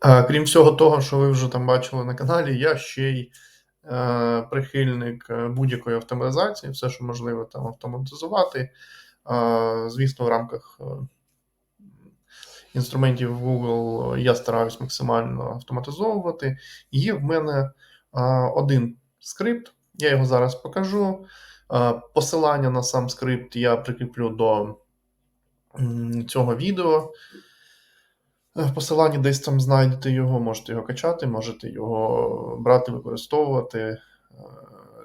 А, Крім всього того, що ви вже там бачили на каналі, я ще й е, прихильник е, будь-якої автоматизації, все, що можливо там автоматизувати. Е, звісно, в рамках е, інструментів Google я стараюсь максимально автоматизовувати. Є в мене е, один скрипт, я його зараз покажу. Е, посилання на сам скрипт я прикріплю до цього відео. Е, в посиланні десь там знайдете його, можете його качати, можете його брати, використовувати е,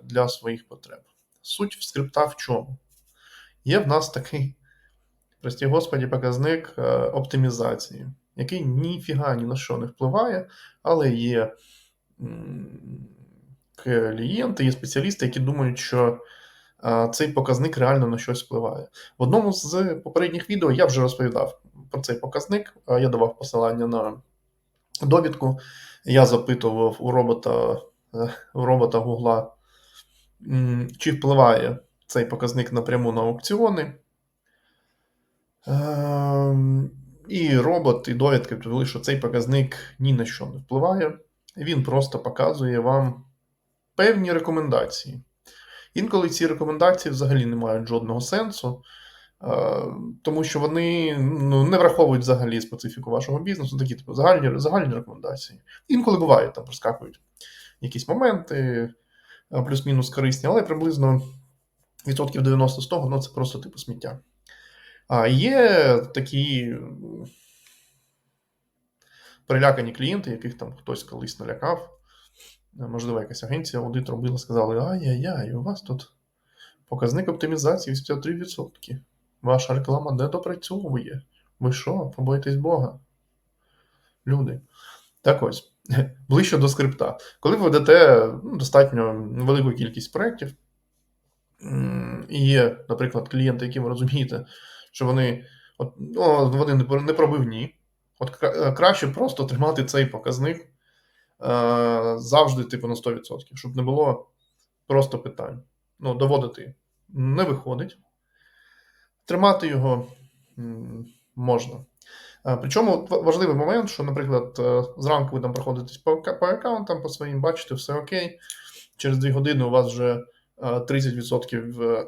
для своїх потреб. Суть в скрипта в чому? Є в нас такий, прості господі, показник е, оптимізації, який ніфіга ні на що не впливає, але є клієнти, є спеціалісти, які думають, що цей показник реально на щось впливає. В одному з попередніх відео я вже розповідав про цей показник. Я давав посилання на довідку. Я запитував у робота е, у робота Гугла, чи впливає цей показник напряму на аукціони. Ем, і робот, і довідки відповіли, що цей показник ні на що не впливає. Він просто показує вам певні рекомендації. Інколи ці рекомендації взагалі не мають жодного сенсу, тому що вони ну, не враховують взагалі специфіку вашого бізнесу, такі типу загальні загальні рекомендації. Інколи буває, там проскакують якісь моменти, плюс-мінус корисні, але приблизно відсотків 90 з того ну, це просто типу сміття. А є такі перелякані клієнти, яких там хтось колись налякав. Можливо, якась агенція аудит робила, сказали: ай-яй-яй, у вас тут показник оптимізації 83%. Ваша реклама не допрацьовує. Ви що, побоїтесь Бога? Люди. Так ось, ближче до скрипта. Коли ви ведете ну, достатньо велику кількість проєктів, і є, наприклад, клієнти, які ви розумієте, що вони от, ну, вони не пробивні, от краще просто тримати цей показник. Е, завжди, типу, на 100%, щоб не було просто питань. Ну, доводити не виходить. Тримати його можна. Е, причому важливий момент, що, наприклад, е, зранку ви там проходитесь по, по аккаунтам, по своїм, бачите, все окей. Через 2 години у вас вже 30%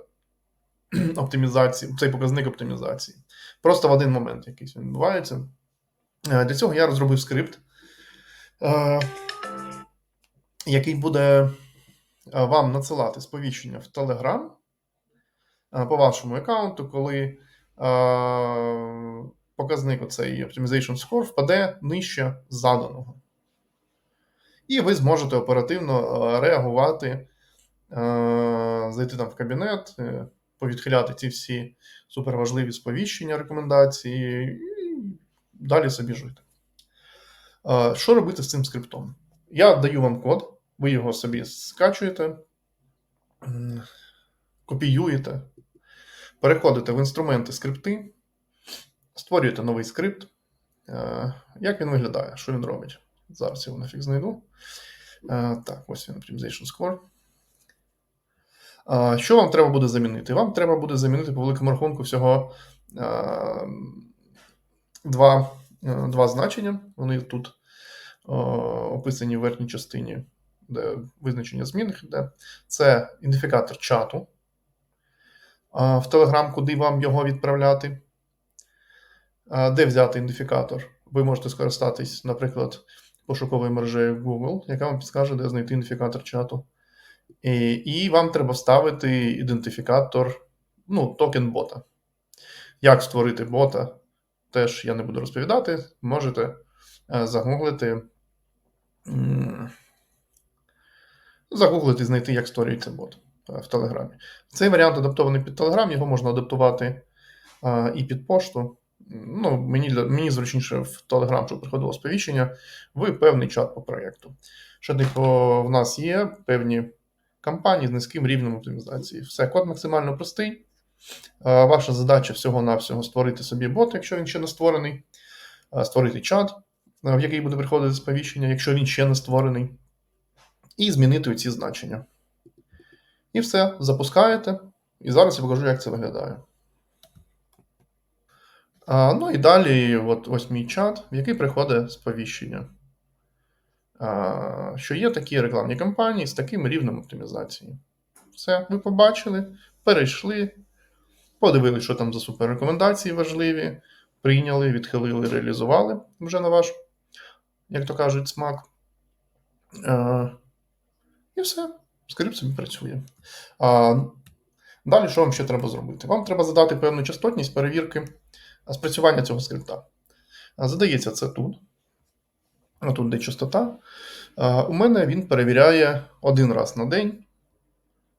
оптимізації, цей показник оптимізації. Просто в один момент якийсь він відбувається. Для цього я розробив скрипт. Е, який буде е, вам надсилати сповіщення в Telegram е, по вашому аккаунту, коли показник оцей Optimization Score впаде нижче заданого. І ви зможете оперативно реагувати, зайти там в кабінет, повідхиляти ці всі суперважливі сповіщення, рекомендації, і далі собі жити. Що робити з цим скриптом? Я даю вам код, ви його собі скачуєте, копіюєте, переходите в інструменти скрипти, створюєте новий скрипт. Як він виглядає? Що він робить? Зараз його нафіг знайду. Так, ось він Optimization Score. Що вам треба буде замінити? Вам треба буде замінити по великому рахунку всього два два значення. Вони тут описані в верхній частині, де визначення змінних йде. Це ідентифікатор чату в Telegram, куди вам його відправляти. Де взяти ідентифікатор? Ви можете скористатись, наприклад, пошуковою мережею Google, яка вам підскаже, де знайти ідентифікатор чату. І і вам треба вставити ідентифікатор, ну, токен бота. Як створити бота, теж я не буду розповідати. Можете е, загуглити загуглити, знайти, як створюється бот в Телеграмі. Цей варіант адаптований під Телеграм, його можна адаптувати і під пошту. Ну, Мені мені зручніше в Telegram, щоб приходило сповіщення в певний чат по проєкту. Що типу, в нас є певні кампанії з низьким рівнем оптимізації. Все, код максимально простий. Ваша задача всього-навсього створити собі бот, якщо він ще не створений, створити чат, в який буде приходити сповіщення, якщо він ще не створений, і змінити ці значення. І все, запускаєте. І зараз я покажу, як це виглядає. А, ну і далі, от ось мій чат, в який приходить сповіщення, а, що є такі рекламні кампанії з таким рівнем оптимізації. Все, ви побачили, перейшли, подивилися, що там за суперрекомендації важливі, прийняли, відхилили, реалізували вже на ваш, як то кажуть, смак. А, і все, скрипт собі працює. А, далі, що вам ще треба зробити? Вам треба задати певну частотність перевірки спрацювання цього скрипта. Задається це тут. Тут де частота. У мене він перевіряє один раз на день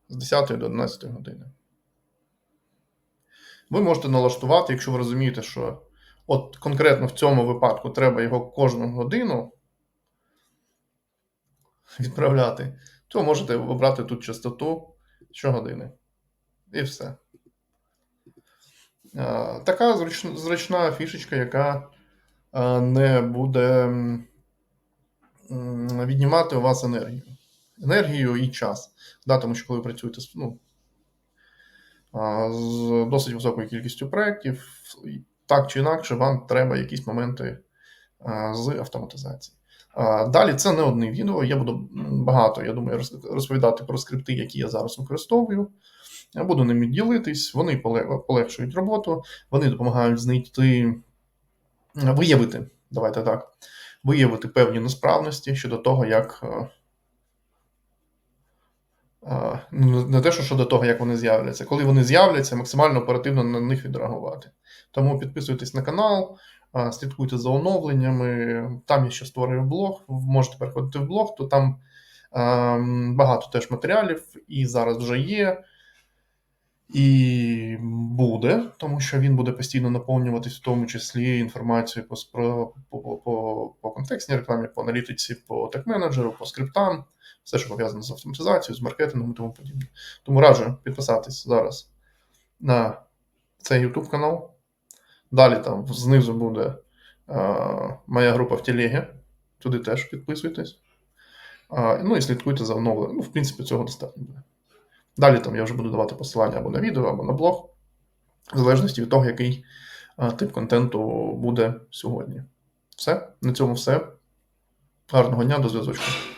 з 10 до 11 години. Ви можете налаштувати, якщо ви розумієте, що от конкретно в цьому випадку треба його кожну годину відправляти, то можете обрати тут частоту щогодини. І все. Така зручна, зручна фішечка, яка не буде віднімати у вас енергію. Енергію і час. Да, тому що коли ви працюєте ну, з досить високою кількістю проєктів, так чи інакше, вам треба якісь моменти з автоматизації. Далі це не одне відео. Я буду багато, я думаю, розповідати про скрипти, які я зараз використовую. Я буду ними ділитись, вони полегшують роботу, вони допомагають знайти, виявити, давайте так, виявити певні несправності щодо того, як. е, е, Не те, що щодо того, як вони з'являться. Коли вони з'являться, максимально оперативно на них відреагувати. Тому підписуйтесь на канал, слідкуйте за оновленнями. Там я ще створив блог. Можете переходити в блог, то там е, багато теж матеріалів, і зараз вже є. І буде, тому що він буде постійно наповнюватись, в тому числі інформацією по, по, по, по, контекстній рекламі, по аналітиці, по тек-менеджеру, по скриптам, все, що пов'язане з автоматизацією, з маркетингом і тому подібне. Тому раджу підписатись зараз на цей YouTube канал. Далі там знизу буде е, моя група в телегі. Туди теж підписуйтесь. А, ну і слідкуйте за оновленням. Ну, в принципі, цього достатньо буде. Далі там я вже буду давати посилання або на відео, або на блог, в залежності від того, який а, тип контенту буде сьогодні. Все, на цьому все. Гарного дня, до зв'язочку.